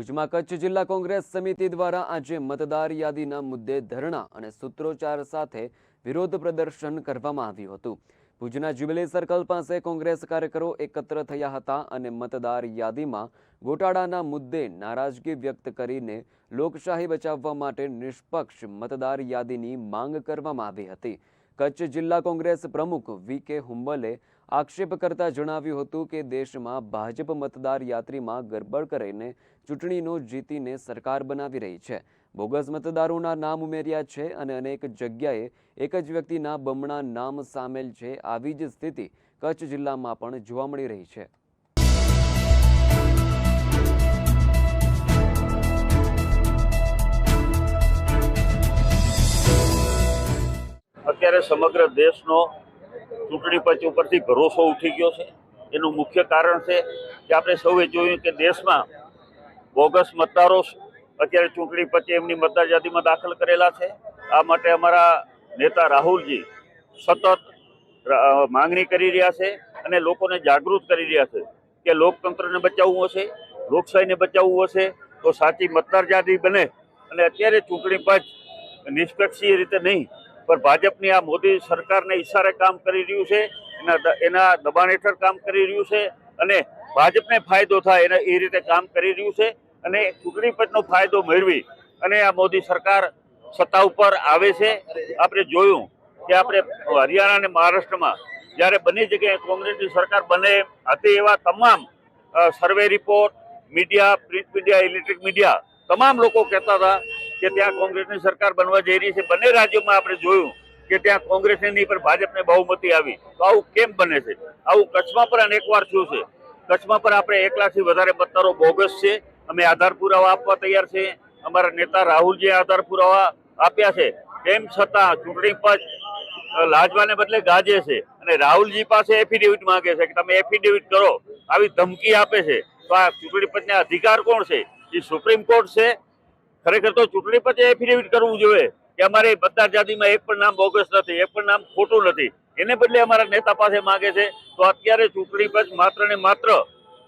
ભુજમાં કચ્છ જિલ્લા કોંગ્રેસ સમિતિ દ્વારા આજે મતદાર યાદીના મુદ્દે ધરણા અને સૂત્રોચ્ચાર સાથે વિરોધ પ્રદર્શન કરવામાં આવ્યું હતું. ભુજના જ્યુબિલી સર્કલ પાસે કોંગ્રેસ કાર્યકરો એકત્ર થયા હતા અને મતદાર યાદીમાં ગોટાળાના મુદ્દે નારાજગી વ્યક્ત કરીને લોકશાહી બચાવવા માટે નિષ્પક્ષ મતદાર યાદીની માંગ કરવામાં આવી હતી. કચ્છ જિલ્લા કોંગ્રેસ પ્રમુખ વી કે હુંબલે આક્ષેપ કરતા જણાવ્યું હતું કે દેશમાં ભાજપ મતદાર યાત્રીમાં ગરબડ કરીને ચૂંટણીનો જીતીને સરકાર બનાવી રહી છે. બોગસ મતદારોના નામ ઉમેર્યા છે અને અનેક જગ્યાએ એક જ વ્યક્તિના બમણા નામ સામેલ છે. આવી જ સ્થિતિ કચ્છ જિલ્લામાં પણ જોવા મળી રહી છે. અત્યારે સમગ્ર દેશનો ચૂંટણી પંચ ઉપરથી ભરોસો ઉઠી ગયો છે. એનું મુખ્ય કારણ છે કે આપણે સૌએ જોયું કે દેશમાં બોગસ મતદારો અત્યારે ચૂંટણી પંચે એમની મતદાર યાદીમાં દાખલ કરેલા છે. આ માટે અમારા નેતા રાહુલજી સતત માંગણી કરી રહ્યા છે અને લોકોને જાગૃત કરી રહ્યા છે કે લોકતંત્રને બચાવવું હશે, લોકશાહીને બચાવવું હશે તો સાચી મતદાર યાદી બને. અને અત્યારે ચૂંટણી પંચ નિષ્પક્ષીય રીતે નહીં પણ ભાજપની આ મોદી સરકારને ઈશારે કામ કરી રહ્યું છે, એના એના દબાણ હેઠળ કામ કરી રહ્યું છે અને ભાજપને ફાયદો થાય એને એ રીતે કામ કરી રહ્યું છે અને ચૂંટણી પંચનો ફાયદો મેળવી અને આ મોદી સરકાર સત્તા ઉપર આવે છે. આપણે જોયું કે આપણે હરિયાણા અને મહારાષ્ટ્રમાં જ્યારે બંને જગ્યાએ કોંગ્રેસની સરકાર બને હતી એવા તમામ survey report, media, print media, electric media, તમામ લોકો કહેતા હતા કે ત્યાં કોંગ્રેસની સરકાર બનવા જઈ રહી છે. બંને રાજ્યોમાં આપણે જોયું કે ત્યાં કોંગ્રેસની નહીં, પણ ભાજપને બહુમતી આવી. તો આવું કેમ બને છે? આવું કચ્છમાં પણ અનેકવાર થયું છે. કચ્છમાં પણ આપણે એક લાખથી વધારે મતદારો બોગસ છે. અમે આધાર પુરાવા આપવા તૈયાર છે. અમારા નેતા રાહુલજીએ આધાર પુરાવા આપ્યા છે. તેમ છતાં ચૂંટણી પંચ લાજવાને બદલે ગાજે છે. અને રાહુલજી પાસે એફિડેવિટ માંગે છે કે તમે એફિડેવિટ કરો. આવી ધમકી આપે છે. તો આ ચૂંટણી પંચને અધિકાર કોણ છે? એ સુપ્રીમ કોર્ટ છે. ખરેખર તો ચૂંટણી પછી એફિડેવિટ કરવું જોઈએ કે અમારે મતદાર યાદીમાં એક પણ નામ બોગસ નથી, એક પણ નામ ખોટું નથી. એને બદલે અમારા નેતા પાસે માંગે છે, તો અત્યારે ચૂંટણી પછી માત્ર ને માત્ર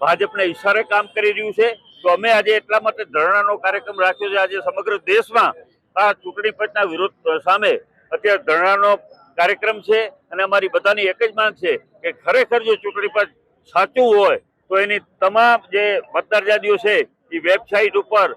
ભાજપને ઈશારે કામ કરી રહ્યું છે. તો અમે આજે એટલા માટે ધરણાનો કાર્યક્રમ રાખ્યો છે, આજે સમગ્ર દેશમાં આ ચૂંટણી પંચના વિરોધ સામે અત્યારે ધરણાનો કાર્યક્રમ છે અને અમારી બધાની એક જ માંગ છે કે ખરેખર જો ચૂંટણી પંચ સાચું હોય, તો એની તમામ જે મતદાર યાદીઓ છે, એ વેબસાઇટ ઉપર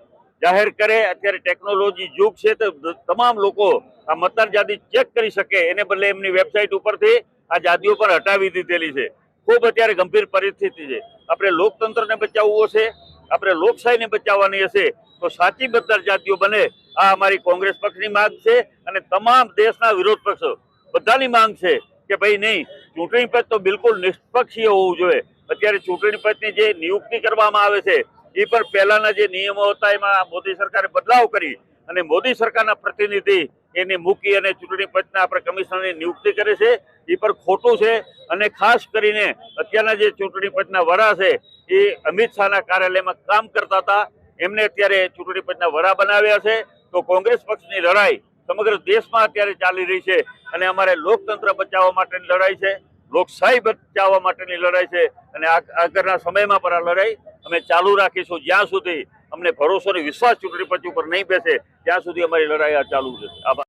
જાહેર કરે, અત્યારે ટેકનોલોજી યુગ છે તો તમામ લોકો આ મતદાર યાદી ચેક કરી શકે, એને બદલે એમની વેબસાઇટ ઉપરથી આ યાદીઓ પર હટાવી દીધેલી છે. ખૂબ અત્યારે ગંભીર પરિસ્થિતિ છે. આપણે લોકતંત્રને બચાવવું હશે આપણે લોકશાહીને બચાવવાની હશે, તો સાચી મતદાર જાતિઓ બને, આ અમારી કોંગ્રેસ પક્ષની માંગ છે અને તમામ દેશના વિરોધ પક્ષો, બધાની માંગ છે કે ભાઈ નહીં, ચૂંટણી પંચ તો બિલકુલ નિષ્પક્ષીય હોવું જોઈએ. અત્યારે ચૂંટણી પંચની જે નિયુક્તિ કરવામાં આવે છે એ પણ પહેલાના જે નિયમો હતા, એમાં મોદી સરકારે બદલાવ કરી અને મોદી સરકારના પ્રતિનિધિ એને મૂકી અને ચૂંટણી પંચના આપણે કમિશનરની નિયુક્તિ કરે છે, એ પણ ખોટું છે. અને ખાસ કરીને અત્યારના જે ચૂંટણી પંચના વડા છે, એ અમિત શાહના કાર્યાલયમાં કામ કરતા હતા. એમને અત્યારે ચૂંટણી પંચના વડા બનાવ્યા છે. તો કોંગ્રેસ પક્ષની લડાઈ સમગ્ર દેશમાં અત્યારે ચાલી રહી છે અને અમારે લોકતંત્ર બચાવવા માટેની લડાઈ છે. લોકશાહી બચાવવા માટેની લડાઈ છે અને આગળના સમયમાં પણ આ લડાઈ અમે ચાલુ રાખીશું. જ્યાં સુધી અમને ભરોસો અને વિશ્વાસ ચૂંટણી પંચ ઉપર નહીં બેસે, ત્યાં સુધી અમારી લડાઈ આ ચાલુ રહેશે. આભાર.